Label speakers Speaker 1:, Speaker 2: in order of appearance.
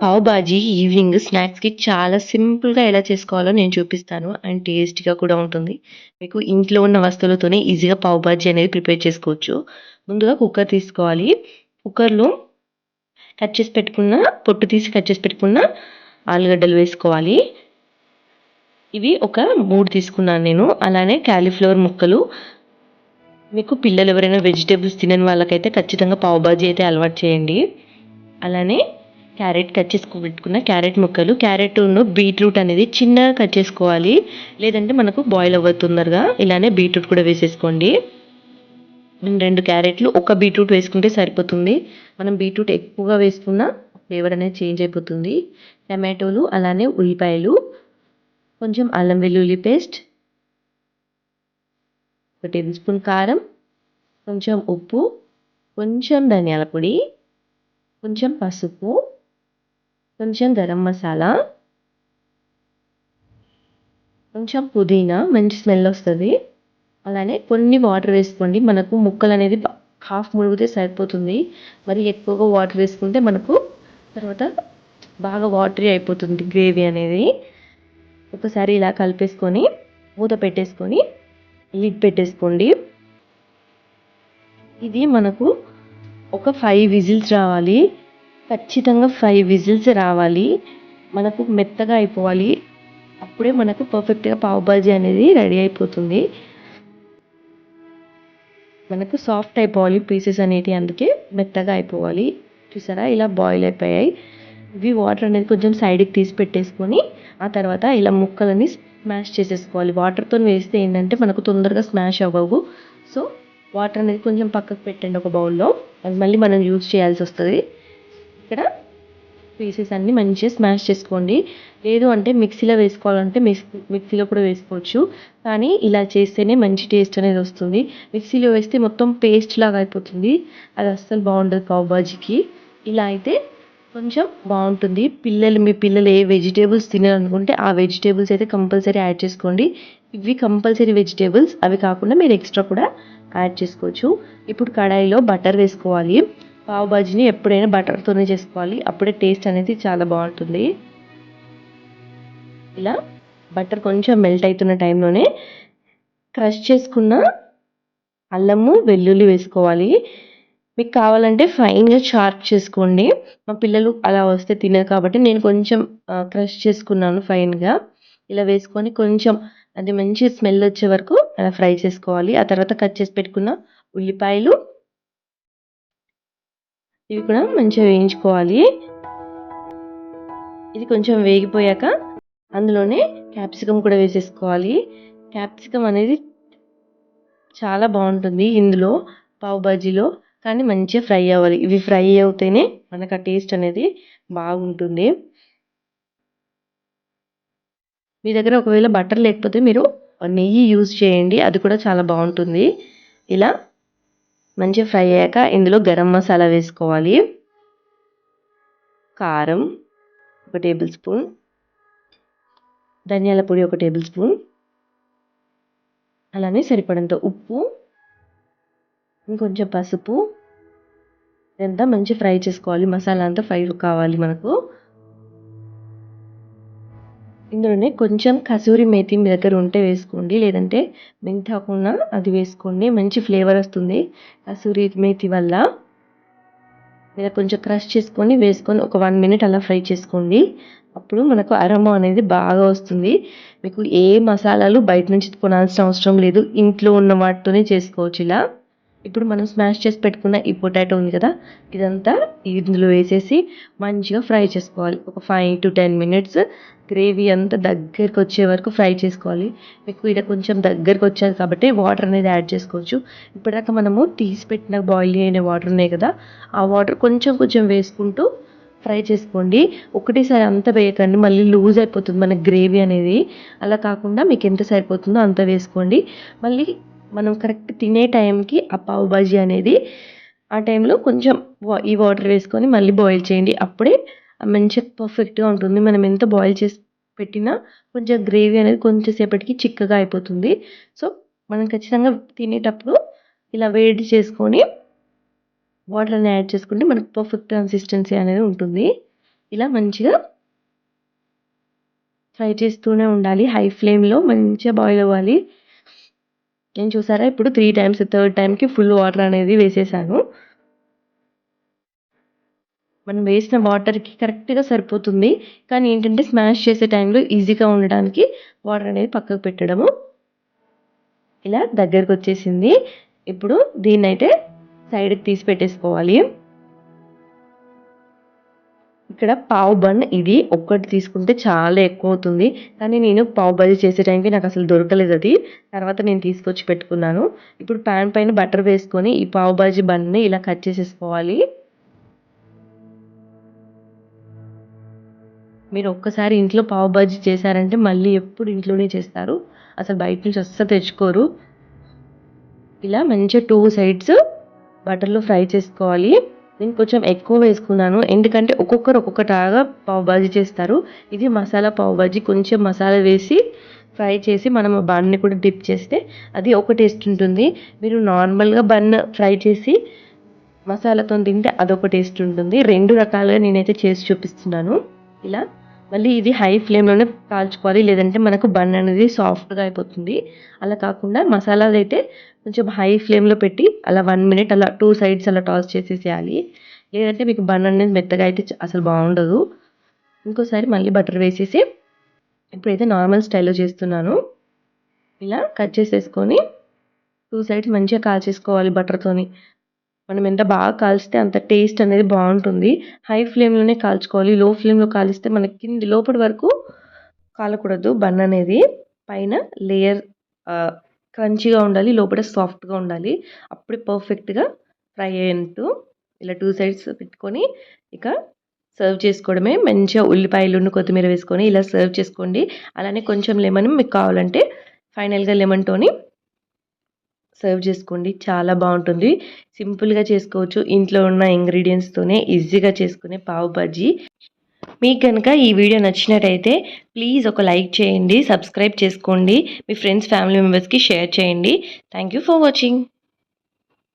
Speaker 1: Pav bhaji evening స్నాక్స్‌కి చాలా సింపుల్‌గా ఎలా చేసుకోవాలో నేను చూపిస్తాను. అండ్ టేస్టీగా కూడా ఉంటుంది. మీకు ఇంట్లో ఉన్న వస్తువులతోనే ఈజీగా పావ్ బాజీ అనేది ప్రిపేర్ చేసుకోవచ్చు. ముందుగా కుక్కర్ తీసుకోవాలి. కుక్కర్‌లో కట్ చేసి పెట్టుకున్న పొట్టు తీసి కట్ చేసి పెట్టుకున్న ఆలుగడ్డలు వేసుకోవాలి. ఇవి ఒక మూడు తీసుకున్నాను నేను. అలానే క్యాలీఫ్లవర్ ముక్కలు మీకు పిల్లలు ఎవరైనా వెజిటేబుల్స్ తినని వాళ్ళకైతే ఖచ్చితంగా పావు బాజీ అయితే అలవాటు చేయండి. అలానే క్యారెట్ కట్ చేసుకో పెట్టుకున్న క్యారెట్ ముక్కలు. క్యారెట్ను బీట్రూట్ అనేది చిన్నగా కట్ చేసుకోవాలి. లేదంటే మనకు బాయిల్ అవ్వదు తొందరగా. ఇలానే బీట్రూట్ కూడా వేసేసుకోండి. రెండు క్యారెట్లు ఒక బీట్రూట్ వేసుకుంటే సరిపోతుంది. మనం బీట్రూట్ ఎక్కువగా వేసుకున్న ఫ్లేవర్ అనేది చేంజ్ అయిపోతుంది. టమాటోలు అలానే ఉల్లిపాయలు కొంచెం అల్లం వెల్లుల్లి పేస్ట్ ఒక టేబుల్ స్పూన్ కారం కొంచెం ఉప్పు కొంచెం ధనియాల పొడి కొంచెం పసుపు కొంచెం గరం మసాలా కొంచెం పుదీనా మంచి స్మెల్ వస్తుంది. అలానే కొన్ని వాటర్ వేసుకోండి. మనకు ముక్కలు అనేది హాఫ్ మునిగితే సరిపోతుంది. మరి ఎక్కువగా వాటర్ వేసుకుంటే మనకు తర్వాత బాగా వాటరీ అయిపోతుంది గ్రేవీ అనేది. ఒకసారి ఇలా కలిపేసుకొని మూత పెట్టేసుకొని లిడ్ పెట్టేసుకోండి. ఇది మనకు ఒక ఫైవ్ విజిల్స్ రావాలి. ఖచ్చితంగా ఫైవ్ విజిల్స్ రావాలి. మనకు మెత్తగా అయిపోవాలి. అప్పుడే మనకు పర్ఫెక్ట్గా పావు బాజీ అనేది రెడీ అయిపోతుంది. మనకు సాఫ్ట్ అయిపోవాలి పీసెస్ అనేవి అందుకే మెత్తగా అయిపోవాలి. చూసారా? ఇలా బాయిల్ అయిపోయాయి. ఇవి వాటర్ అనేది కొంచెం సైడ్కి తీసి పెట్టేసుకొని ఆ తర్వాత ఇలా ముక్కలని స్మాష్ చేసేసుకోవాలి. వాటర్తో వేస్తే ఏంటంటే మనకు తొందరగా స్మాష్ అవ్వవు. సో వాటర్ అనేది కొంచెం పక్కకు పెట్టండి ఒక బౌల్లో అది మళ్ళీ మనం యూజ్ చేయాల్సి వస్తుంది. ఇక్కడ పీసెస్ అన్నీ మంచిగా స్మాష్ చేసుకోండి. లేదు అంటే మిక్సీలో వేసుకోవాలంటే మిక్సీలో కూడా వేసుకోవచ్చు. కానీ ఇలా చేస్తేనే మంచి టేస్ట్ అనేది వస్తుంది. మిక్సీలో వేస్తే మొత్తం పేస్ట్ లాగా అయిపోతుంది. అది అస్సలు బాగుండదు పావు బాజీకి. ఇలా అయితే కొంచెం బాగుంటుంది. పిల్లలు మీ పిల్లలు ఏ వెజిటేబుల్స్ తినాలనుకుంటే ఆ వెజిటేబుల్స్ అయితే కంపల్సరీ యాడ్ చేసుకోండి. ఇవి కంపల్సరీ వెజిటేబుల్స్. అవి కాకుండా మీరు ఎక్స్ట్రా కూడా యాడ్ చేసుకోవచ్చు. ఇప్పుడు కడాయిలో బటర్ వేసుకోవాలి. పావు బాజీని ఎప్పుడైనా బటర్తోనే చేసుకోవాలి. అప్పుడే టేస్ట్ అనేది చాలా బాగుంటుంది. ఇలా బటర్ కొంచెం మెల్ట్ అవుతున్న టైంలోనే క్రష్ చేసుకున్న అల్లము వెల్లుల్లి వేసుకోవాలి. మీకు కావాలంటే ఫైన్గా షార్ప్ చేసుకోండి. మా పిల్లలు అలా వస్తే తినరు కాబట్టి నేను కొంచెం క్రష్ చేసుకున్నాను ఫైన్గా. ఇలా వేసుకొని కొంచెం అది మంచి స్మెల్ వచ్చే వరకు అలా ఫ్రై చేసుకోవాలి. ఆ తర్వాత కట్ చేసి పెట్టుకున్న ఉల్లిపాయలు ఇవి కూడా మంచిగా వేయించుకోవాలి. ఇది కొంచెం వేగిపోయాక అందులోనే క్యాప్సికమ్ కూడా వేసేసుకోవాలి. క్యాప్సికమ్ అనేది చాలా బాగుంటుంది ఇందులో పావు బాజీలో కానీ మంచిగా ఫ్రై అవ్వాలి. ఇవి ఫ్రై అవుతేనే మనకు ఆ టేస్ట్ అనేది బాగుంటుంది. మీ దగ్గర ఒకవేళ బటర్ లేకపోతే మీరు నెయ్యి యూజ్ చేయండి అది కూడా చాలా బాగుంటుంది. ఇలా మంచిగా ఫ్రై అయ్యాక ఇందులో గరం మసాలా వేసుకోవాలి. కారం ఒక టేబుల్ స్పూన్. ధనియాల పొడి ఒక టేబుల్ స్పూన్. అలానే సరిపడంత ఉప్పు ఇంకొంచెం పసుపు. ఇదంతా మంచి ఫ్రై చేసుకోవాలి. మసాలా అంతా ఫ్రై కావాలి మనకు. ఇందులోనే కొంచెం కసూరి మేతి మీ దగ్గర ఉంటే వేసుకోండి లేదంటే మెంతాకున్న అది వేసుకోండి. మంచి ఫ్లేవర్ వస్తుంది కసూరి మేతి వల్ల. లేదా కొంచెం క్రష్ చేసుకొని వేసుకొని ఒక వన్ మినిట్ అలా ఫ్రై చేసుకోండి. అప్పుడు మనకు అరమా అనేది బాగా వస్తుంది. మీకు ఏ మసాలాలు బయట నుంచి కొనాల్సిన అవసరం లేదు. ఇంట్లో ఉన్న వాటితోనే చేసుకోవచ్చు ఇలా. ఇప్పుడు మనం స్మాష్ చేసి పెట్టుకున్న ఈ పొటాటో ఉంది కదా ఇదంతా ఇందులో వేసేసి మంచిగా ఫ్రై చేసుకోవాలి. ఒక five to ten minutes gravy అంతా దగ్గరికి వచ్చే వరకు ఫ్రై చేసుకోవాలి. మీకు ఇక్కడ కొంచెం దగ్గరకు వచ్చేది కాబట్టి వాటర్ అనేది యాడ్ చేసుకోవచ్చు. ఇప్పటిదాకా మనము తీసి పెట్టిన బాయిల్ అయిన వాటర్ ఉన్నాయి కదా ఆ వాటర్ కొంచెం కొంచెం వేసుకుంటూ ఫ్రై చేసుకోండి. ఒకటేసారి అంత వేయకండి మళ్ళీ లూజ్ అయిపోతుంది మన గ్రేవీ అనేది. అలా కాకుండా మీకు ఎంత సరిపోతుందో అంత వేసుకోండి. మళ్ళీ మనం కరెక్ట్ తినే టైంకి ఆ పావు బాజీ అనేది ఆ టైంలో కొంచెం ఈ వాటర్ వేసుకొని మళ్ళీ బాయిల్ చేయండి. అప్పుడే మంచిగా పర్ఫెక్ట్గా ఉంటుంది. మనం ఎంత బాయిల్ చేసి పెట్టినా కొంచెం గ్రేవీ అనేది కొంచెం సేపటికి చిక్కగా అయిపోతుంది. సో మనం ఖచ్చితంగా తినేటప్పుడు ఇలా వేడి చేసుకొని వాటర్ యాడ్ చేసుకుంటే మనకు పర్ఫెక్ట్ కన్సిస్టెన్సీ అనేది ఉంటుంది. ఇలా మంచిగా ఫ్రై చేస్తూనే ఉండాలి. హై ఫ్లేమ్లో మంచిగా బాయిల్ అవ్వాలి. నేను చూసారా? ఇప్పుడు త్రీ టైమ్స్ థర్డ్ టైంకి ఫుల్ వాటర్ అనేది వేసేసాను. మనం వేసిన వాటర్కి కరెక్ట్గా సరిపోతుంది. కానీ ఏంటంటే స్మాష్ చేసే టైంలో ఈజీగా ఉండడానికి వాటర్ అనేది పక్కకు పెట్టడము ఇలా దగ్గరకు వచ్చేసింది. ఇప్పుడు దీన్నైతే సైడ్కి తీసి పెట్టేసుకోవాలి. ఇక్కడ పావు బన్ ఇది ఒక్కటి తీసుకుంటే చాలా ఎక్కువ అవుతుంది కానీ నేను పావు బజీ చేసే టైంకి నాకు అసలు దొరకలేదు అది. తర్వాత నేను తీసుకొచ్చి పెట్టుకున్నాను. ఇప్పుడు ప్యాన్ పైన బటర్ వేసుకొని ఈ పావు బజీ బన్ని ఇలా కట్ చేసేసుకోవాలి. మీరు ఒక్కసారి ఇంట్లో పావు బాజీ చేశారంటే మళ్ళీ ఎప్పుడు ఇంట్లోనే చేస్తారు. అసలు బయట నుంచి అస్సలు తెచ్చుకోరు. ఇలా మంచిగా టూ సైడ్స్ బటర్లో ఫ్రై చేసుకోవాలి. నేను కొంచెం ఎక్కువ వేసుకున్నాను. ఎందుకంటే ఒక్కొక్కరు ఒక్కొక్కటాగా పావు బాజీ చేస్తారు. ఇది మసాలా పావు బాజీ కొంచెం మసాలా వేసి ఫ్రై చేసి మనం బన్ని కూడా డిప్ చేస్తే అది ఒక టేస్ట్ ఉంటుంది. మీరు నార్మల్గా బన్ ఫ్రై చేసి మసాలాతో తింటే అదొక టేస్ట్ ఉంటుంది. రెండు రకాలుగా నేనైతే చేసి చూపిస్తున్నాను. ఇలా మళ్ళీ ఇది హై ఫ్లేమ్లోనే కాల్చుకోవాలి. లేదంటే మనకు బన్ అనేది సాఫ్ట్గా అయిపోతుంది. అలా కాకుండా మసాలాలు అయితే కొంచెం హై ఫ్లేమ్లో పెట్టి అలా వన్ మినిట్ అలా టూ సైడ్స్ అలా టాస్ చేసేసేయాలి. లేదంటే మీకు బన్ అనేది మెత్తగా అయితే అసలు బాగుండదు. ఇంకోసారి మళ్ళీ బటర్ వేసేసి ఇప్పుడైతే నార్మల్ స్టైల్లో చేస్తున్నాను. ఇలా కట్ చేసేసుకొని టూ సైడ్స్ మంచిగా కాల్చేసుకోవాలి బటర్తోని మనం ఎంత బాగా కాల్స్తే అంత టేస్ట్ అనేది బాగుంటుంది. హై ఫ్లేమ్లోనే కాల్చుకోవాలి. లో ఫ్లేమ్లో కాలిస్తే మనకి కింది లోపటి వరకు కాలకూడదు బన్ అనేది. పైన లేయర్ క్రంచీగా ఉండాలి లోపల సాఫ్ట్గా ఉండాలి. అప్పుడే పర్ఫెక్ట్గా ఫ్రై అయినట్టు ఇలా టూ సైడ్స్ పెట్టుకొని ఇక సర్వ్ చేసుకోవడమే. మంచిగా ఉల్లిపాయలు కొత్తిమీర వేసుకొని ఇలా సర్వ్ చేసుకోండి. అలానే కొంచెం లెమన్ మీకు కావాలంటే ఫైనల్గా లెమన్తోని సర్వ్ చేసుకోండి. చాలా బాగుంటుంది. సింపుల్గా చేసుకోవచ్చు. ఇంట్లో ఉన్న ఇంగ్రీడియంట్స్తోనే ఈజీగా చేసుకునే పావు బజ్జీ. మీకు కనుక ఈ వీడియో నచ్చినట్టయితే ప్లీజ్ ఒక లైక్ చేయండి. సబ్స్క్రైబ్ చేసుకోండి. మీ ఫ్రెండ్స్ ఫ్యామిలీ మెంబర్స్కి షేర్ చేయండి. Thank you for watching.